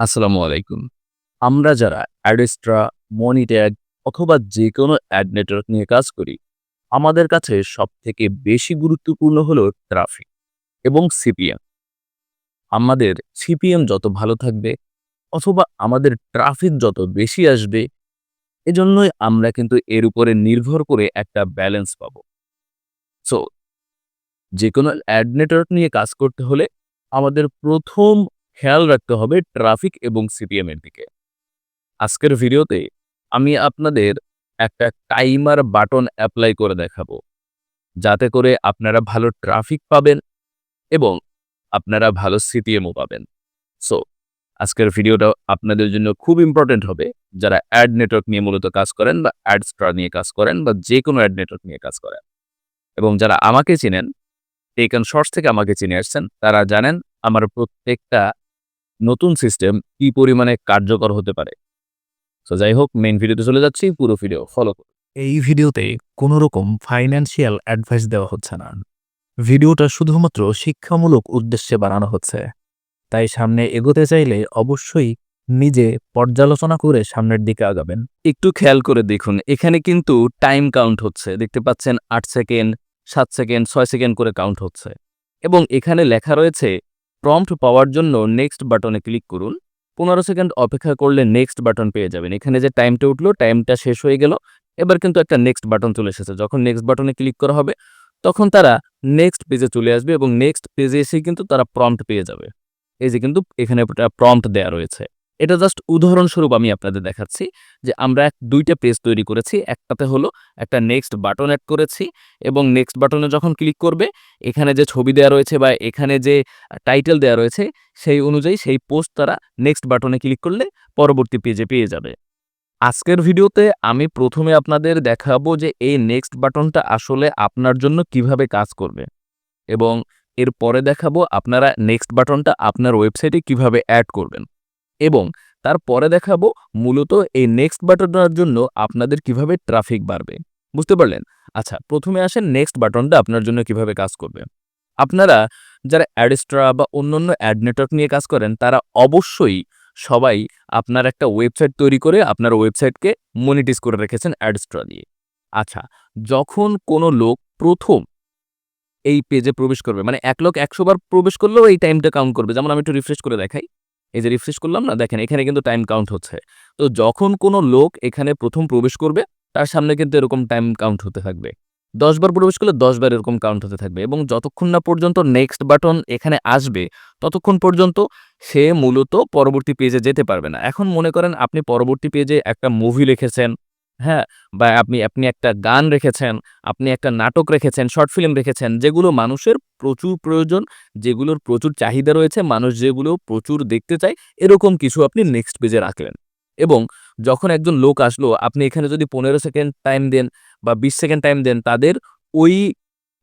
আসসালামু আলাইকুম। আমরা যারা অ্যাডেস্ট্রা মনিট্যাগ অথবা যে কোনো অ্যাড নেটওয়ার্ক নিয়ে কাজ করি, আমাদের কাছে সব থেকে বেশি গুরুত্বপূর্ণ হলো ট্রাফিক এবং সিপিএম আমাদের সিপিএম যত ভালো থাকবে অথবা আমাদের ট্রাফিক যত বেশি আসবে, এজন্যই আমরা কিন্তু এর উপরে নির্ভর করে একটা ব্যালেন্স পাব। সো যে কোনো অ্যাড নেটওয়ার্ক নিয়ে কাজ করতে হলে আমাদের প্রথম খেয়াল রাখতে হবে ট্রাফিক এবং সিপিএমের দিকে। আজকের ভিডিওতে আমি আপনাদের একটা টাইমার বাটন অ্যাপ্লাই করে দেখাবো। যাতে করে আপনারা ভালো ট্রাফিক পাবেন এবং আপনারা ভালো সিপিএমও পাবেন। সো, আজকের ভিডিওটা আপনাদের জন্য খুব ইম্পর্টেন্ট হবে। যারা অ্যাড নেটওয়ার্ক নিয়ে মূলত কাজ করেন বা অ্যাড স্টার নিয়ে কাজ করেন বা যে কোনো অ্যাড নেটওয়ার্ক নিয়ে কাজ করেন। এবং যারা আমাকে চিনেন টেক অ্যান্ড শর্টস থেকে আমাকে চিনে আসছেন, তারা জানেন আমার প্রত্যেকটা নতুন সিস্টেম কি পরিমাণে কার্যকর হতে পারে? তো যাই হোক মেইন ভিডিওতে চলে যাচ্ছি পুরো ভিডিও ফলো করুন। এই ভিডিওতে কোনো রকম ফাইন্যান্সিয়াল অ্যাডভাইস দেওয়া হচ্ছে না। ভিডিওটা শুধুমাত্র শিক্ষামূলক উদ্দেশ্যে বানানো হচ্ছে। তাই সামনে এগোতে চাইলে অবশ্যই নিজে পর্যালোচনা করে সামনের দিকে আগাবেন। একটু খেয়াল করে দেখুন এখানে কিন্তু টাইম কাউন্ট হচ্ছে। দেখতে পাচ্ছেন আট সেকেন্ড সাত সেকেন্ড ছয় সেকেন্ড করে কাউন্ট হচ্ছে। এবং এখানে লেখা রয়েছে প্রম্পট পাওয়ার জন্য নেক্সট বাটনে ক্লিক করুন। পনেরো সেকেন্ড অপেক্ষা করলে নেক্সট বাটন পেয়ে যাবেন। এখানে যে টাইমটা উঠল টাইমটা শেষ হয়ে গেল। এবার কিন্তু একটা নেক্সট বাটন চলে এসেছে। যখন নেক্সট বাটনে ক্লিক করা হবে, তখন তারা নেক্সট পেজে চলে আসবে এবং নেক্সট পেজে এসে কিন্তু তারা প্রম্পট পেয়ে যাবে। এই যে কিন্তু এখানে প্রম্পট দেয়া রয়েছে। এটা জাস্ট উদাহরণস্বরূপ আমি আপনাদের দেখাচ্ছি যে আমরা এক, দুইটা পেজ তৈরি করেছি। একটাতে হলো একটা নেক্সট বাটন অ্যাড করেছি এবং নেক্সট বাটনে যখন ক্লিক করবে, এখানে যে ছবি দেওয়া রয়েছে বা এখানে যে টাইটেল দেওয়া রয়েছে, সেই অনুযায়ী সেই পোস্ট তারা নেক্সট বাটনে ক্লিক করলে পরবর্তী পেজে পেয়ে যাবে। আজকের ভিডিওতে আমি প্রথমে আপনাদের দেখাবো যে এই নেক্সট বাটনটা আসলে আপনার জন্য কীভাবে কাজ করবে এবং এরপরে দেখাবো আপনারা নেক্সট বাটনটা আপনার ওয়েবসাইটে কীভাবে অ্যাড করবেন। এবং তারপরে দেখাবো মূলত এই নেক্সট বাটনটার জন্য আপনাদের কীভাবে ট্রাফিক বাড়বে। বুঝতে পারলেন? আচ্ছা প্রথমে আসেন নেক্সট বাটনটা আপনার জন্য কীভাবে কাজ করবে। আপনারা যারা অ্যাডস্ট্রা বা অন্যান্য অ্যাড নেটওয়ার্ক নিয়ে কাজ করেন, তারা অবশ্যই সবাই আপনার একটা ওয়েবসাইট তৈরি করে আপনার ওয়েবসাইটকে মনিটাইজ করে রেখেছেন অ্যাডস্ট্রা দিয়ে। আচ্ছা যখন কোনো লোক প্রথম এই পেজে প্রবেশ করবে মানে এক লোক একশো বার প্রবেশ করলেও এই টাইমটা কাউন্ট করবে, যেমন আমি একটু রিফ্রেশ করে দেখাই। এই যে রিফ্রেশ করলাম না, দেখেন এখানে কিন্তু টাইম কাউন্ট হচ্ছে। তো যখন কোনো লোক এখানে প্রথম প্রবেশ করবে, তার সামনে কিন্তু এরকম টাইম কাউন্ট হতে থাকবে। দশবার প্রবেশ করলে দশবার এরকম কাউন্ট হতে থাকবে এবং যতক্ষণ না পর্যন্ত নেক্সট বাটন এখানে আসবে, ততক্ষণ পর্যন্ত সে মূলত পরবর্তী পেজে যেতে পারবে না। এখন মনে করেন আপনি পরবর্তী পেজে একটা মুভি লিখেছেন হ্যাঁ বা আপনি আপনি একটা গান রেখেছেন, আপনি একটা নাটক রেখেছেন, শর্ট ফিল্ম রেখেছেন, যেগুলো মানুষের প্রচুর প্রয়োজন, যেগুলোর প্রচুর চাহিদা রয়েছে, মানুষ যেগুলো প্রচুর দেখতে চায়, এরকম কিছু আপনি নেক্সট পেজে রাখলেন। এবং যখন একজন লোক আসলো, আপনি এখানে যদি পনেরো সেকেন্ড টাইম দেন বা বিশ সেকেন্ড টাইম দেন, তাদের ওই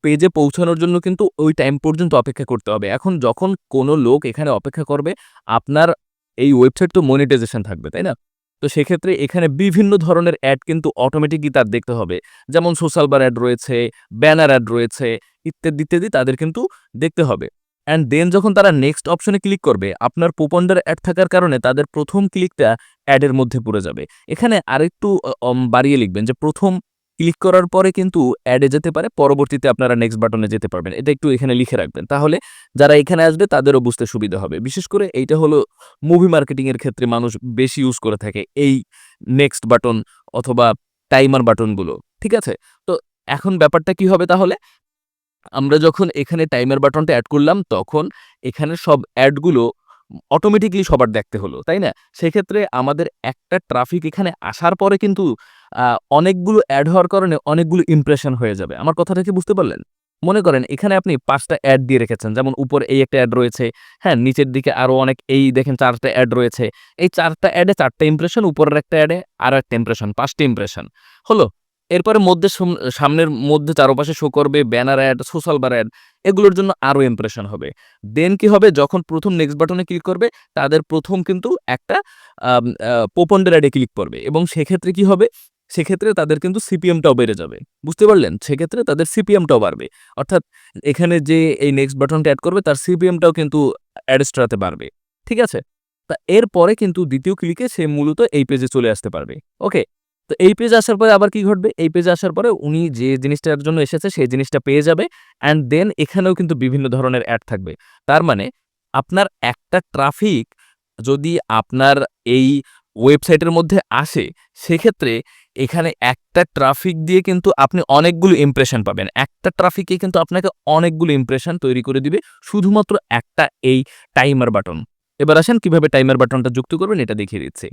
পেজে পৌঁছানোর জন্য কিন্তু ওই টাইম পর্যন্ত অপেক্ষা করতে হবে। এখন যখন কোনো লোক এখানে অপেক্ষা করবে, আপনার এই ওয়েবসাইট তো মনিটাইজেশন থাকবে, তাই না? তো সেক্ষেত্রে এখানে বিভিন্ন ধরনের অ্যাড কিন্তু অটোমেটিকই তার দেখতে হবে। যেমন সোশ্যাল বার অ্যাড রয়েছে ব্যানার অ্যাড রয়েছে, ইত্যাদি ইত্যাদি তাদের কিন্তু দেখতে হবে। অ্যান্ড দেন যখন তারা নেক্সট অপশনে ক্লিক করবে, আপনার পোপন্ডার অ্যাড থাকার কারণে তাদের প্রথম ক্লিকটা অ্যাডের মধ্যে পড়ে যাবে। এখানে আরেকটু বাড়িয়ে লিখবেন যে প্রথম ক্লিক করার পরে কিন্তু অ্যাডে যেতে পারে, পরবর্তীতে আপনারা নেক্সট বাটনে যেতে পারবেন। এটা একটু এখানে লিখে রাখবেন। তাহলে যারা এখানে আসবে, তাদেরও বুঝতে সুবিধা হবে। বিশেষ করে এইটা হলো মুভি মার্কেটিংয়ের ক্ষেত্রে মানুষ বেশি ইউজ করে থাকে এই নেক্সট বাটন অথবা টাইমার বাটনগুলো ঠিক আছে? তো এখন ব্যাপারটা কি হবে তাহলে? আমরা যখন এখানে টাইমার বাটনটা অ্যাড করলাম, তখন এখানে সব অ্যাডগুলো অটোমেটিকলি সবার দেখতে হলো, তাই না? সেক্ষেত্রে আমাদের একটা ট্রাফিক এখানে আসার পরে কিন্তু অনেকগুলো অ্যাড হওয়ার কারণে অনেকগুলো ইমপ্রেশন হয়ে যাবে। আমার কথাটা কি বুঝতে পারলেন? মনে করেন, এখানে আপনি পাঁচটা অ্যাড দিয়ে রেখেছেন, যেমন উপরে এই একটা অ্যাড রয়েছে হ্যাঁ নিচের দিকে আরও অনেক, এই দেখেন চারটা অ্যাড রয়েছে। এই চারটা অ্যাডে চারটা ইমপ্রেশন উপরের একটা অ্যাডে আরও একটা ইমপ্রেশন পাঁচটা ইমপ্রেশন হলো এরপরে মধ্যে সামনের মধ্যে চারপাশে শো করবে banner ad social bar ad এগুলোর জন্য আরও ইমপ্রেশন হবে। দেন কি হবে? যখন প্রথম নেক্সট বাটনে ক্লিক করবে, তাদের প্রথম কিন্তু একটা পোপন্ডের অ্যাডে ক্লিক করবে। এবং সেক্ষেত্রে কি হবে? সেক্ষেত্রে তাদের কিন্তু সিপিএমটাও বেড়ে যাবে। বুঝতে পারলেন? সেক্ষেত্রে তাদের সিপিএমটাও বাড়বে। অর্থাৎ এখানে যে এই নেক্সট বাটনটা অ্যাড করবে, তার সিপিএমটাও কিন্তু অ্যাডস্ট্রাতে বাড়বে। ঠিক আছে? তা এরপরে কিন্তু দ্বিতীয় ক্লিকে সে মূলত এই পেজে চলে আসতে পারবে। ওকে তো এই পেজ আসার পরে আবার কি ঘটবে? এই পেজ আসার পরে উনি যে জিনিসটার জন্য এসেছে, সেই জিনিসটা পেয়ে যাবে অ্যান্ড দেন এখানেও কিন্তু বিভিন্ন ধরনের অ্যাড থাকবে। তার মানে আপনার একটা ট্রাফিক যদি আপনার এই ওয়েবসাইটের মধ্যে আসে, সেক্ষেত্রে এখানে একটা ট্রাফিক দিয়ে কিন্তু আপনি অনেকগুলো ইমপ্রেশন পাবেন। একটা ট্রাফিকে কিন্তু আপনাকে অনেকগুলো ইমপ্রেশন তৈরি করে দিবে, শুধুমাত্র একটা এই টাইমার বাটন এবার আসেন কীভাবে টাইমার বাটনটা যুক্ত করবেন, এটা দেখিয়ে দিচ্ছি।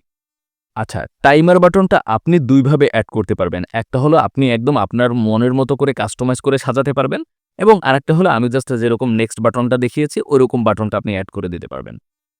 আচ্ছা টাইমার বাটনটা আপনি দুইভাবে অ্যাড করতে পারবেন। একটা হলো আপনি একদম আপনার মনের মতো করে কাস্টমাইজ করে সাজাতে পারবেন এবং আরেকটা হলো আমি জাস্ট যেরকম নেক্সট বাটনটা দেখিয়েছি, ওরকম বাটনটা আপনি অ্যাড করে দিতে পারবেন।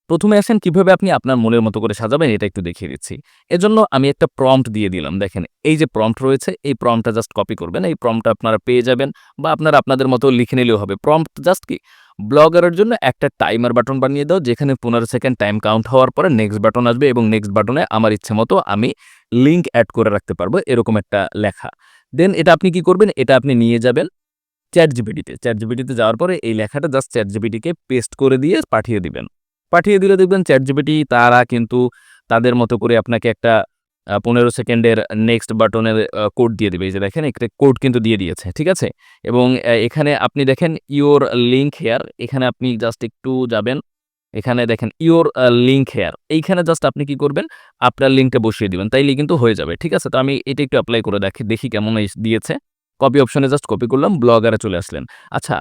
প্রথমে আসেন কীভাবে আপনি আপনার মনের মতো করে সাজাবেন এটা একটু দেখিয়ে দিচ্ছি। এজন্য আমি একটা প্রম্পট দিয়ে দিলাম। দেখেন, এই যে প্রম্পট রয়েছে, এই প্রম্পটটা জাস্ট কপি করবেন। এই প্রম্পটটা আপনারা পেয়ে যাবেন বা আপনারা আপনাদের মতো লিখে নিলেও হবে। প্রম্পট জাস্ট কি? ব্লগারের জন্য একটা টাইমার বাটন বানিয়ে দাও, যেখানে পনেরো সেকেন্ড টাইম কাউন্ট হওয়ার পরে নেক্সট বাটন আসবে এবং নেক্সট বাটনে আমার ইচ্ছে মতো আমি লিঙ্ক অ্যাড করে রাখতে পারব, এরকম একটা লেখা। দেন এটা আপনি কি করবেন? এটা আপনি নিয়ে যাবেন চ্যাট জিবিটিতে চ্যাট জিবিটিতে যাওয়ার পরে এই লেখাটা জাস্ট চ্যাট জিবিটিকে পেস্ট করে দিয়ে পাঠিয়ে দিবেন। পাঠিয়ে দিলে দেখবেন চ্যাট জিবিটি তারা কিন্তু তাদের মতো করে আপনাকে একটা পনেরো সেকেন্ডের নেক্সট বাটনের কোড দিয়ে দিবে। এই যে দেখেন একটা কোড কিন্তু দিয়ে দিয়েছে, ঠিক আছে? এবং এখানে আপনি দেখেন ইওর লিঙ্ক হেয়ার এখানে আপনি জাস্ট একটু যাবেন, এখানে দেখেন ইওর লিঙ্ক হেয়ার এইখানে জাস্ট আপনি কি করবেন, আপনার লিঙ্কটা বসিয়ে দিবেন তাইলে কিন্তু হয়ে যাবে, ঠিক আছে? তো আমি এটা একটু অ্যাপ্লাই করে দেখি দেখি কেমন দিয়েছে। কপি অপশনে জাস্ট কপি করলাম ব্লগারে চলে আসলেন। আচ্ছা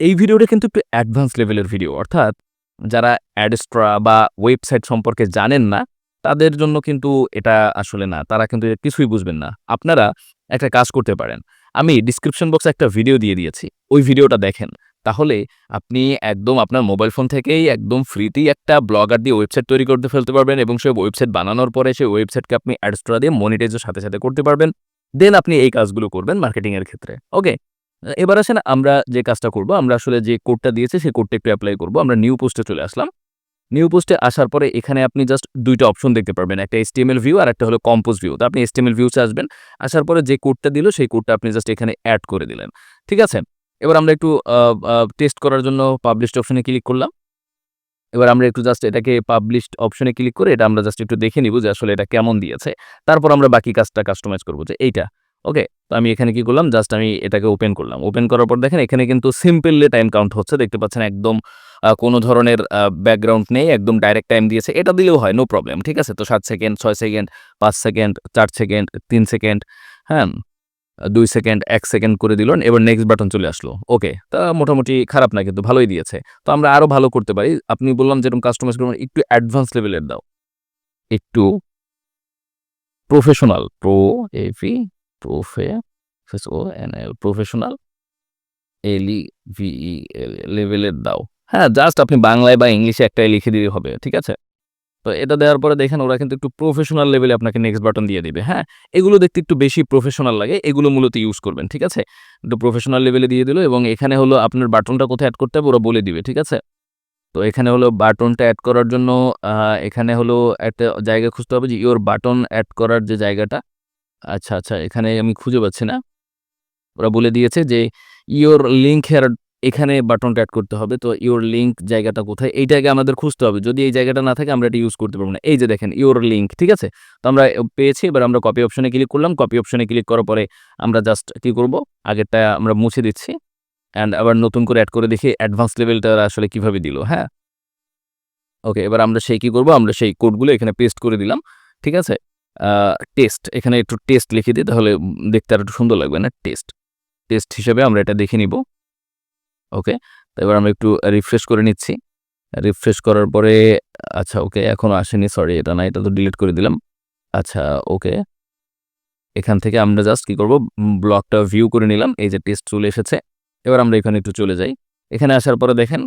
এই ভিডিওটা কিন্তু একটু অ্যাডভান্স লেভেলের ভিডিও অর্থাৎ যারা অ্যাডস্ট্রা বা ওয়েবসাইট সম্পর্কে জানেন না, তাদের জন্য কিন্তু এটা আসলে না, তারা কিন্তু কিছুই বুঝবেন না। আপনারা একটা কাজ করতে পারেন। আমি ডিসক্রিপশন বক্সে একটা ভিডিও দিয়ে দিয়েছি, ওই ভিডিওটা দেখেন। তাহলে আপনি একদম আপনার মোবাইল ফোন থেকেই একদম ফ্রিতেই একটা ব্লগার দিয়ে ওয়েবসাইট তৈরি করতে ফেলতে পারবেন এবং সেই ওয়েবসাইট বানানোর পরে সেই ওয়েবসাইটকে আপনি অ্যাডস্ট্রা দিয়ে মনিটাইজের সাথে সাথে করতে পারবেন। দেন আপনি এই কাজগুলো করবেন মার্কেটিংয়ের ক্ষেত্রে। ওকে এবার আসেন আমরা যে কাজটা করব, আমরা আসলে যে কোডটা দিয়েছে সেই কোডটা একটু অ্যাপ্লাই করব। আমরা নিউ পোস্টে চলে আসলাম। নিউ পোস্টে আসার পরে এখানে আপনি জাস্ট দুইটা অপশন দেখতে পারবেন। একটা এসটিএমএল ভিউ আর একটা হলো কম্পোজ ভিউ তো আপনি এসটিএমএল ভিউতে আসবেন। আসার পরে যে কোডটা দিল, সেই কোডটা আপনি জাস্ট এখানে অ্যাড করে দিলেন। ঠিক আছে? এবার আমরা একটু টেস্ট করার জন্য পাবলিশড অপশনে ক্লিক করলাম। এবার আমরা একটু জাস্ট এটাকে পাবলিশড অপশনে ক্লিক করে এটা আমরা জাস্ট একটু দেখে নিব যে আসলে এটা কেমন দিয়েছে। তারপর আমরা বাকি কাজটা কাস্টমাইজ করব যে এইটা। ওকে তো আমি এখানে কি করলাম? জাস্ট আমি এটাকে ওপেন করলাম। ওপেন করার পর দেখেন, এখানে কিন্তু সিম্পললি টাইম কাউন্ট হচ্ছে। দেখতে পাচ্ছেন, একদম কোনো ধরনের ব্যাকগ্রাউন্ড নেই। একদম ডাইরেক্ট টাইম দিয়েছে। এটা দিলেও হয় নো প্রবলেম ঠিক আছে? তো সাত সেকেন্ড ছয় সেকেন্ড পাঁচ সেকেন্ড চার সেকেন্ড তিন সেকেন্ড হ্যাঁ? দুই সেকেন্ড এক সেকেন্ড করে দিল। এবার নেক্সট বাটন চলে আসলো। ওকে তা মোটামুটি খারাপ না, কিন্তু ভালোই দিয়েছে। তো আমরা আরও ভালো করতে পারি। আপনি বললাম যেরকম কাস্টমাইজ করবেন একটু অ্যাডভান্স লেভেলের দাও। একটু প্রফেশনাল প্রো এল প্রফেশনাল এলই ভিই লেভেলের দাও। হ্যাঁ জাস্ট আপনি বাংলায় বা ইংলিশে একটাই লিখে দিলে হবে, ঠিক আছে? তো এটা দেওয়ার পরে দেখেন ওরা কিন্তু একটু প্রফেশনাল লেভেলে আপনাকে নেক্সট বাটন দিয়ে দিবে হ্যাঁ? এগুলো দেখতে একটু বেশি প্রফেশনাল লাগে, এগুলো মূলত ইউজ করবেন, ঠিক আছে? একটু প্রফেশনাল লেভেলে দিয়ে দিল এবং এখানে হলো আপনার বাটনটা কোথায় অ্যাড করতে হবে ওরা বলে দিবে, ঠিক আছে? তো এখানে হলো বাটনটা অ্যাড করার জন্য এখানে হলো একটা জায়গা খুঁজতে হবে যে ইওর বাটন অ্যাড করার যে জায়গাটা আচ্ছা আচ্ছা এখানে আমি খুঁজে পাচ্ছি না। ওরা বলে দিয়েছে যে ইওর লিঙ্ক হেয়ার এখানে বাটনটা অ্যাড করতে হবে। তো ইওর লিঙ্ক জায়গাটা কোথায়? এইটাকে আমাদের খুঁজতে হবে। যদি এই জায়গাটা না থাকে, আমরা এটা ইউজ করতে পারব না। এই যে দেখেন ইওর লিঙ্ক ঠিক আছে? তো আমরা পেয়েছি। এবার আমরা কপি অপশনে ক্লিক করলাম। কপি অপশনে ক্লিক করার পরে আমরা জাস্ট কি করব? আগেরটা আমরা মুছে দিচ্ছি। অ্যান্ড আবার নতুন করে অ্যাড করে দেখি অ্যাডভান্স লেভেলটা আসলে কীভাবে দিল হ্যাঁ? ওকে এবার আমরা সেই কি করব? আমরা সেই কোডগুলো এখানে পেস্ট করে দিলাম। ঠিক আছে? টেস্ট এখানে একটু টেস্ট লিখে দিই, তাহলে দেখতে আর একটু সুন্দর লাগবে না? টেস্ট টেস্ট হিসেবে আমরা এটা দেখে নিব। ওকে তো এবার আমরা একটু রিফ্রেশ করে নিচ্ছি। রিফ্রেশ করার পরে আচ্ছা ওকে এখনও আসেনি সরি এটা না, এটা তো ডিলিট করে দিলাম। আচ্ছা ওকে এখান থেকে আমরা জাস্ট কি করব? ব্লকটা ভিউ করে নিলাম, এই যে টেস্ট চলে এসেছে। এবার আমরা এখানে একটু চলে যাই। এখানে আসার পরে দেখেন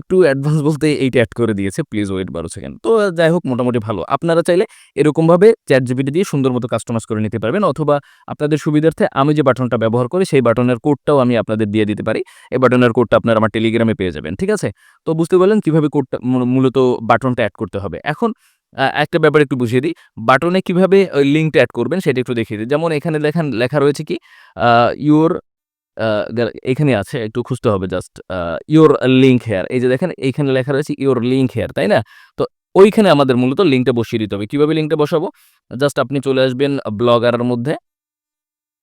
একটু অ্যাডভান্স বলতে এইটা অ্যাড করে দিয়েছে প্লিজ ওয়েট বারো সেকেন্ড তো যাই হোক, মোটামুটি ভালো। আপনারা চাইলে এরকমভাবে চ্যাট জিবিটি দিয়ে সুন্দর মতো কাস্টমাইজ করে নিতে পারবেন, অথবা আপনাদের সুবিধার্থে আমি যে বাটনটা ব্যবহার করি, সেই বাটনের কোডটাও আমি আপনাদের দিয়ে দিতে পারি। এই বাটনের কোডটা আপনারা আমার টেলিগ্রামে পেয়ে যাবেন, ঠিক আছে? তো বুঝতে পারলেন কীভাবে কোডটা মূলত বাটনটা অ্যাড করতে হবে। এখন একটা ব্যাপার একটু বুঝিয়ে দিই। বাটনে কীভাবে লিঙ্কটা অ্যাড করবেন, সেটা একটু দেখিয়ে দিই। যেমন এখানে লেখান, লেখা রয়েছে কি ইউর এখানে আছে, একটু খুঁজতে হবে জাস্ট ইওর লিঙ্ক হেয়ার এই যে দেখেন, এইখানে লেখা রয়েছে ইওর লিঙ্ক হেয়ার তাই না? তো ওইখানে আমাদের মূলত লিঙ্কটা বসিয়ে দিতে হবে। কীভাবে লিঙ্কটা বসাবো? জাস্ট আপনি চলে আসবেন ব্লগারের মধ্যে।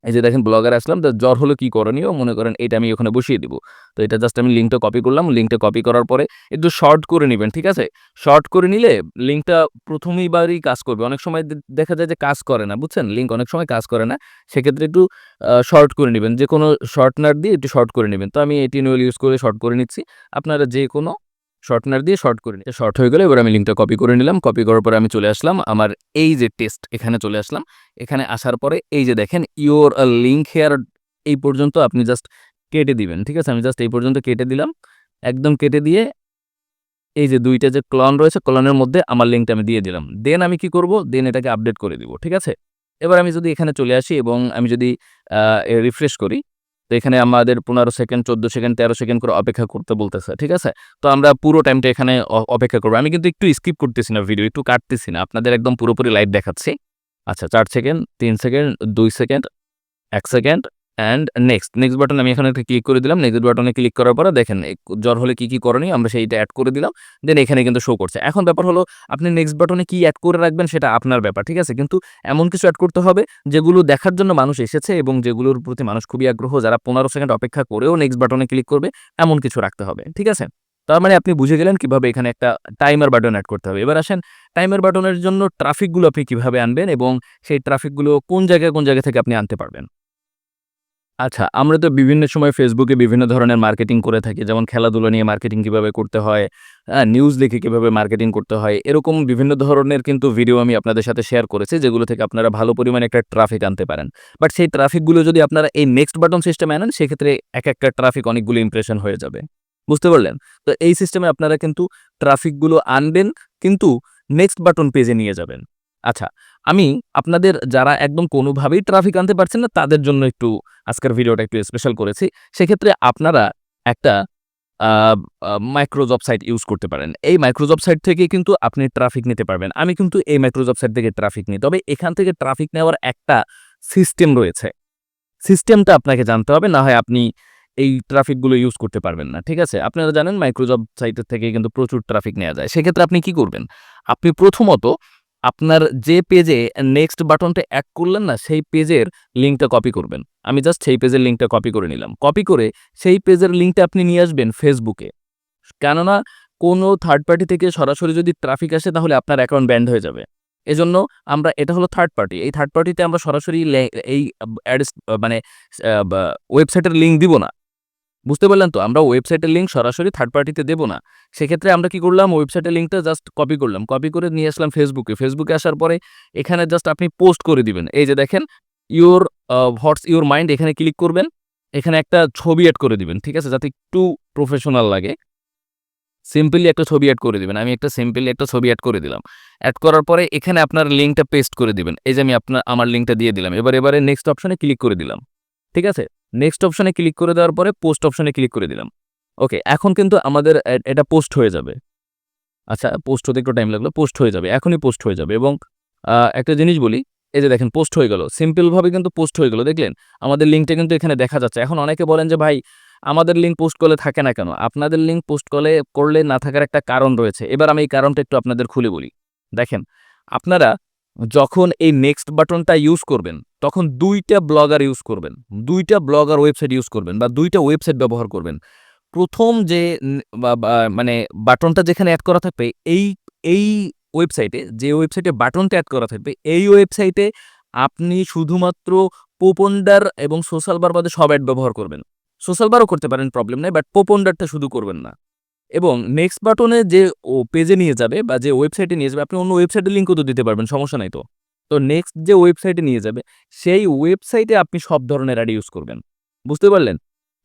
এই যে দেখেন ব্লগার আসলাম, তো জ্বর হলো কি করণীয়? মনে করেন এটা আমি ওখানে বসিয়ে দিব। তো এটা জাস্ট আমি লিঙ্কটা কপি করলাম। লিঙ্কটা কপি করার পরে একটু শর্ট করে নেবেন, ঠিক আছে? শর্ট করে নিলে লিঙ্কটা প্রথমেই বারই কাজ করবে। অনেক সময় দেখা যায় যে কাজ করে না, বুঝছেন? লিঙ্ক অনেক সময় কাজ করে না। সেক্ষেত্রে একটু শর্ট করে নেবেন। যে কোনো শর্টনার দিয়ে একটু শর্ট করে নেবেন। তো আমি এটি ইউজ করে শর্ট করে নিচ্ছি। আপনারা যে কোনো শর্টনার দিয়ে শর্ট করে নিন শর্ট হয়ে গেলে, এবার আমি লিঙ্কটা কপি করে নিলাম। কপি করার পরে আমি চলে আসলাম আমার এই যে টেস্ট এখানে চলে আসলাম। এখানে আসার পরে এই যে দেখেন ইওর লিঙ্ক হেয়ার এই পর্যন্ত আপনি জাস্ট কেটে দিবেন, ঠিক আছে? আমি জাস্ট এই পর্যন্ত কেটে দিলাম। একদম কেটে দিয়ে এই যে দুইটা যে ক্লন রয়েছে ক্লনের মধ্যে আমার লিঙ্কটা আমি দিয়ে দিলাম। দেন আমি কি করব? দেন এটাকে আপডেট করে দিব, ঠিক আছে? এবার আমি যদি এখানে চলে আসি এবং আমি যদি রিফ্রেশ করি তো এখানে আমাদের পনেরো সেকেন্ড, চোদ্দ সেকেন্ড, তেরো সেকেন্ড করে অপেক্ষা করতে বলতেছে, ঠিক আছে? তো আমরা পুরো টাইমটা এখানে অপেক্ষা করব। আমি কিন্তু একটু স্কিপ করতেছি না ভিডিও একটু কাটতেছি না। আপনাদের একদম পুরোপুরি লাইভ দেখাচ্ছি। আচ্ছা চার সেকেন্ড, তিন সেকেন্ড, দুই সেকেন্ড, এক second and next next button আমি এখানে ক্লিক করে দিলাম। নেক্সট বাটনে ক্লিক করার পরে দেখেন জ্বর হলে কি কি করণীয়? আমরা সেইটা অ্যাড করে দিলাম। দেন এখানে কিন্তু শো করছে। এখন ব্যাপার হলো, আপনি নেক্সট বাটনে কি অ্যাড করে রাখবেন সেটা আপনার ব্যাপার, ঠিক আছে? কিন্তু এমন কিছু অ্যাড করতে হবে যেগুলো দেখার জন্য মানুষ এসেছে এবং যেগুলোর প্রতি মানুষ খুবই আগ্রহ। যারা পনেরো সেকেন্ড অপেক্ষা করেও নেক্সট বাটনে ক্লিক করবে, এমন কিছু রাখতে হবে, ঠিক আছে? তার মানে আপনি বুঝে গেলেন কীভাবে এখানে একটা টাইমার বাটন অ্যাড করতে হবে। এবার আসেন টাইমার বাটনের জন্য ট্রাফিকগুলো আপনি কীভাবে আনবেন এবং সেই ট্রাফিকগুলো কোন জায়গায় কোন জায়গা থেকে আপনি আনতে পারবেন? আচ্ছা আমরা তো বিভিন্ন সময় ফেসবুকে বিভিন্ন ধরনের মার্কেটিং করে থাকি, যেমন খেলাধুলো নিয়ে মার্কেটিং কীভাবে করতে হয় নিউজ লিখে কীভাবে মার্কেটিং করতে হয়, এরকম বিভিন্ন ধরনের কিন্তু ভিডিও আমি আপনাদের সাথে শেয়ার করেছি, যেগুলো থেকে আপনারা ভালো পরিমাণে একটা ট্রাফিক আনতে পারেন। বাট সেই ট্রাফিকগুলো যদি আপনারা এই নেক্সট বাটন সিস্টেমে আনেন, সেক্ষেত্রে এক একটা ট্রাফিক অনেকগুলো ইমপ্রেশন হয়ে যাবে। বুঝতে পারলেন? তো এই সিস্টেমে আপনারা কিন্তু ট্রাফিকগুলো আনবেন, কিন্তু নেক্সট বাটন পেজে নিয়ে যাবেন। আচ্ছা আমি আপনাদের যারা একদম কোনোভাবেই ট্রাফিক আনতে পারছেন না, তাদের জন্য একটু আজকের ভিডিওটা একটু স্পেশাল করেছি। সেক্ষেত্রে আপনারা একটা মাইক্রোজব সাইট ইউজ করতে পারেন। এই মাইক্রোজব সাইট থেকে কিন্তু আপনি ট্রাফিক নিতে পারবেন। আমি কিন্তু এই মাইক্রোজব সাইট থেকে ট্রাফিক নিই। তবে এখান থেকে ট্রাফিক নেওয়ার একটা সিস্টেম রয়েছে। সিস্টেমটা আপনাকে জানতে হবে, না হয় আপনি এই ট্রাফিকগুলো ইউজ করতে পারবেন না, ঠিক আছে? আপনারা জানেন মাইক্রোজব সাইটের থেকে কিন্তু প্রচুর ট্রাফিক নেওয়া যায়। সেক্ষেত্রে আপনি কি করবেন? আপনি প্রথমত আপনার যে পেজে নেক্সট বাটনটা অ্যাড করলেন না, সেই পেজের লিঙ্কটা কপি করবেন। আমি জাস্ট সেই পেজের লিঙ্কটা কপি করে নিলাম। কপি করে সেই পেজের লিঙ্কটা আপনি নিয়ে আসবেন ফেসবুকে কেননা, কোনো থার্ড পার্টি থেকে সরাসরি যদি ট্রাফিক আসে, তাহলে আপনার অ্যাকাউন্ট ব্যান্ড হয়ে যাবে। এজন্য আমরা, এটা হলো থার্ড পার্টি এই থার্ড পার্টিতে আমরা সরাসরি এই অ্যাডস মানে ওয়েবসাইটের লিঙ্ক দিব না। বুঝতে পারলেন তো? আমরা ওয়েবসাইটের লিঙ্ক সরাসরি থার্ড পার্টিতে দেবো না। সেক্ষেত্রে আমরা কি করলাম? ওয়েবসাইটের লিঙ্কটা জাস্ট কপি করলাম। কপি করে নিয়ে আসলাম ফেসবুকে ফেসবুকে আসার পরে এখানে জাস্ট আপনি পোস্ট করে দিবেন। এই যে দেখেন ইউর হোয়াটস ইউর মাইন্ড এখানে ক্লিক করবেন। এখানে একটা ছবি অ্যাড করে দিবেন, ঠিক আছে? যাতে একটু প্রফেশনাল লাগে। সিম্পলি একটা ছবি অ্যাড করে দিবেন। আমি একটা সিম্পলি একটা ছবি অ্যাড করে দিলাম। অ্যাড করার পরে এখানে আপনার লিঙ্কটা পেস্ট করে দিবেন। এই যে আমি আপনার, আমার লিঙ্কটা দিয়ে দিলাম। এবার, এবারে নেক্সট অপশনে ক্লিক করে দিলাম। ঠিক আছে? নেক্সট অপশনে ক্লিক করে দেওয়ার পরে পোস্ট অপশনে ক্লিক করে দিলাম। ওকে এখন কিন্তু আমাদের এটা পোস্ট হয়ে যাবে। আচ্ছা পোস্ট হতে একটু টাইম লাগল পোস্ট হয়ে যাবে, এখনই পোস্ট হয়ে যাবে। এবং একটা জিনিস বলি, এই যে দেখেন পোস্ট হয়ে গেল। সিম্পলভাবে কিন্তু পোস্ট হয়ে গেল, দেখলেন? আমাদের লিঙ্কটা কিন্তু এখানে দেখা যাচ্ছে। এখন অনেকে বলেন যে, ভাই, আমাদের লিঙ্ক পোস্ট করলে থাকে না কেন? আপনাদের লিঙ্ক পোস্ট করলে করলে না থাকার একটা কারণ রয়েছে। এবার আমি এই কারণটা একটু আপনাদের খুলে বলি। দেখেন, আপনারা যখন এই নেক্সট বাটনটা ইউজ করবেন, তখন দুইটা ব্লগার ইউজ করবেন, দুইটা ব্লগার ওয়েবসাইট ইউজ করবেন বা দুইটা ওয়েবসাইট ব্যবহার করবেন। প্রথম যে মানে বাটনটা যেখানে অ্যাড করা থাকবে, এই এই ওয়েবসাইটে যে ওয়েবসাইটে বাটনটা অ্যাড করা থাকবে, এই ওয়েবসাইটে আপনি শুধুমাত্র পোপন্ডার এবং সোশ্যাল বার বাদে সব অ্যাড ব্যবহার করবেন। সোশ্যাল বারও করতে পারেন প্রবলেম নেই বাট পোপন্ডারটা শুধু করবেন না। এবং নেক্সট বাটনে যে ও পেজে নিয়ে যাবে বা যে ওয়েবসাইটে নিয়ে যাবে, আপনি অন্য ওয়েবসাইটের লিঙ্কও তো দিতে পারবেন, সমস্যা নাই তো। তো নেক্সট যে ওয়েবসাইটে নিয়ে যাবে, সেই ওয়েবসাইটে আপনি সব ধরনের অ্যাড ইউজ করবেন। বুঝতে পারলেন?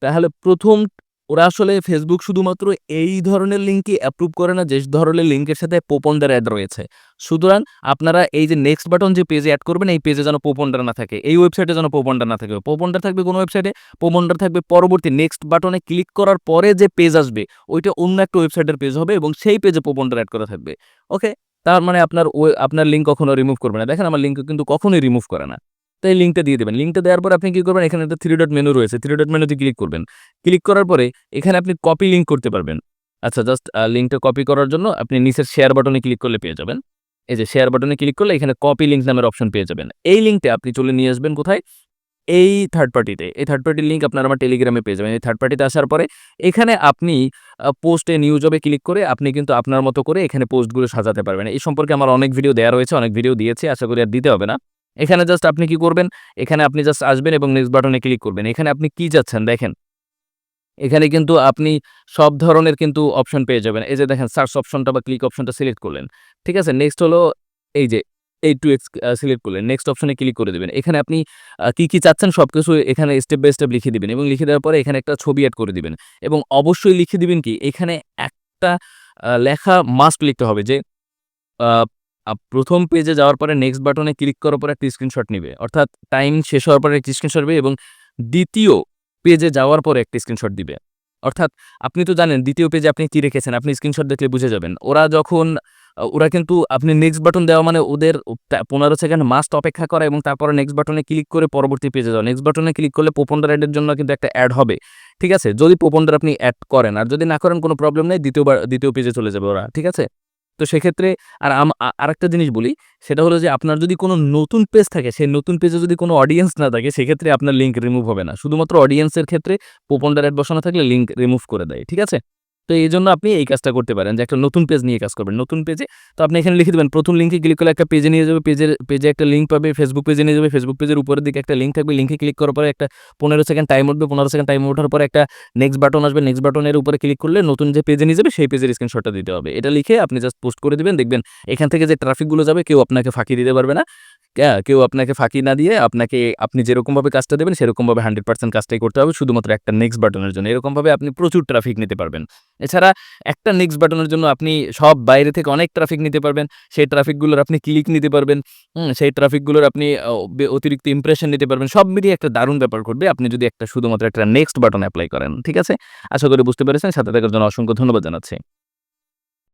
তাহলে প্রথম ওরা আসলে ফেসবুক শুধুমাত্র এই ধরনের লিঙ্কই অ্যাপ্রুভ করে না, যে ধরনের লিঙ্কের সাথে পোপন্ডার অ্যাড রয়েছে। সুতরাং আপনারা এই যে নেক্সট বাটন যে পেজে অ্যাড করবেন, এই পেজে যেন পোপন্ডার না থাকে, এই ওয়েবসাইটে যেন পোপন্ডার না থাকে। পোপন্ডার থাকবে কোনো ওয়েবসাইটে পোপন্ডার থাকবে পরবর্তী নেক্সট বাটনে ক্লিক করার পরে যে পেজ আসবে, ওইটা অন্য একটা ওয়েবসাইটের পেজ হবে এবং সেই পেজে পোপন্ডার অ্যাড করা থাকবে। ওকে তার মানে আপনার আপনার লিঙ্ক কখনো রিমুভ করবে না। দেখেন, আমার লিঙ্ক কিন্তু কখনোই রিমুভ করে না। তাই লিঙ্কটা দিয়ে দেবেন। লিঙ্কটা দেওয়ার পর আপনি কী করবেন? এখানে একটা থ্রি ডট মেনু রয়েছে। থ্রি ডট মেনুতে ক্লিক করবেন। ক্লিক করার পরে এখানে আপনি কপি লিঙ্ক করতে পারবেন। আচ্ছা জাস্ট লিঙ্কটা কপি করার জন্য আপনি নিচের শেয়ার বাটনে ক্লিক করলে পেয়ে যাবেন। এই যে শেয়ার বাটনে ক্লিক করলে এখানে কপি লিঙ্ক নামের অপশন পেয়ে যাবেন। এই লিঙ্কটা আপনি চলে নিয়ে আসবেন কোথায়? এই থার্ড পার্টিতে এই থার্ড পার্টির লিঙ্ক আপনার আমার টেলিগ্রামে পেয়ে যাবেন। এই থার্ড পার্টিতে আসার পরে এখানে আপনি পোস্টে নিউজ হবে ক্লিক করে আপনি কিন্তু আপনার মতো করে এখানে পোস্টগুলো সাজাতে পারবেন। এই সম্পর্কে আমার অনেক ভিডিও দেওয়া রয়েছে, অনেক ভিডিও দিয়েছে। আশা করি আর দিতে হবে না। এখানে জাস্ট আপনি কি করবেন? এখানে আপনি জাস্ট আসবেন এবং নেক্সট বাটনে ক্লিক করবেন। এখানে আপনি কি যাচ্ছেন দেখেন? এখানে কিন্তু আপনি সব ধরনের কিন্তু অপশন পেয়ে যাবেন। এই যে দেখেন সার্চ অপশনটা বা ক্লিক অপশনটা সিলেক্ট করলেন। ঠিক আছে? নেক্সট হলো এই যে এই টু এক্স সিলেক্ট করলেন। নেক্সট অপশনে ক্লিক করে দেবেন। এখানে আপনি কি কি চাচ্ছেন সব কিছু এখানে স্টেপ বাই স্টেপ লিখে দিবেন এবং লিখে দেওয়ার পরে এখানে একটা ছবি অ্যাড করে দিবেন। এবং অবশ্যই লিখে দিবেন কি? এখানে একটা লেখা মাস্ট লিখতে হবে যে প্রথম পেজে যাওয়ার পরে নেক্সট বাটনে ক্লিক করার পরে একটা স্ক্রিনশট নিবে। অর্থাৎ টাইম শেষ হওয়ার পরে একটা স্ক্রিনশট নেবে এবং দ্বিতীয় পেজে যাওয়ার পরে একটা স্ক্রিনশট দিবে। অর্থাৎ আপনি তো জানেন দ্বিতীয় পেজে আপনি কী রেখেছেন, আপনি স্ক্রিনশট দেখলে বুঝে যাবেন। ওরা যখন ওরা কিন্তু আপনি নেক্সট বাটন দেওয়া মানে ওদের পনেরো সেকেন্ড মাস্ট অপেক্ষা করা এবং তারপরে নেক্সট বাটনে ক্লিক করে পরবর্তী পেজে যাওয়া। নেক্সট বাটনে ক্লিক করলে পোপন্ডার অ্যাডের জন্য কিন্তু একটা অ্যাড হবে। ঠিক আছে? যদি পোপন্ডার আপনি অ্যাড করেন, আর যদি না করেন কোনো প্রবলেম নেই, দ্বিতীয়বার, দ্বিতীয় পেজে চলে যাবে ওরা। ঠিক আছে? তো সেক্ষেত্রে আর আরেকটা জিনিস বলি, সেটা হলো যে আপনার যদি কোনো নতুন পেজ থাকে, সেই নতুন পেজে যদি কোনো অডিয়েন্স না থাকে, সেক্ষেত্রে আপনার লিঙ্ক রিমুভ হবে না। শুধুমাত্র অডিয়েন্সের ক্ষেত্রে পোপন অ্যাড বসানো থাকলে লিঙ্ক রিমুভ করে দেয়, ঠিক আছে? তো এই জন্য আপনি এই কাজটা করতে পারেন যে একটা নতুন পেজ নিয়ে কাজ করবেন। নতুন পেজে তো আপনি এখানে লিখে দেবেন, প্রথম লিঙ্কে ক্লিক করলে একটা পেজে নিয়ে যাবে পেজের পেজে একটা লিঙ্ক পাবে ফেসবুক পেজে নিয়ে যাবে ফেসবুক পেজের উপরের দিকে একটা লিঙ্ক থাকবে লিঙ্কে ক্লিক করার পরে একটা পনেরো সেকেন্ড টাইম উঠবে, পনেরো সেকেন্ড টাইম ওঠার পরে একটা নেক্সট বাটন আসবে নেক্সট বাটনের উপরে ক্লিক করলে নতুন যে পেজে নিয়ে যাবে, সেই পেজের স্ক্রিনশটটা দিতে হবে। এটা লিখে আপনি জাস্ট পোস্ট করে দেবেন, দেখবেন এখান থেকে যে ট্রাফিকগুলো যাবে, কেউ আপনাকে ফাঁকি দিতে পারবে না। কেউ আপনাকে ফাঁকি না দিয়ে আপনাকে, আপনি যেরকমভাবে কাজটা দেবেন, সেরকমভাবে হান্ড্রেড পার্সেন্ট কাজটাই করতে হবে, শুধুমাত্র একটা নেক্সট বাটনের জন্য। এরকমভাবে আপনি প্রচুর ট্রাফিক নিতে পারবেন। এছাড়া একটা নেক্সট বাটনের জন্য আপনি সব বাইরে থেকে অনেক ট্রাফিক নিতে পারবেন। সেই ট্রাফিকগুলোর আপনি ক্লিক নিতে পারবেন। সেই ট্রাফিকগুলোর আপনি অতিরিক্ত ইমপ্রেশন নিতে পারবেন। সব মিলিয়ে একটা দারুণ ব্যাপার ঘটবে। আপনি যদি একটা, শুধুমাত্র একটা নেক্সট বাটন অ্যাপ্লাই করেন, ঠিক আছে? আশা করি বুঝতে পেরেছেন। সাথে থাকার জন্য অসংখ্য ধন্যবাদ জানাচ্ছি।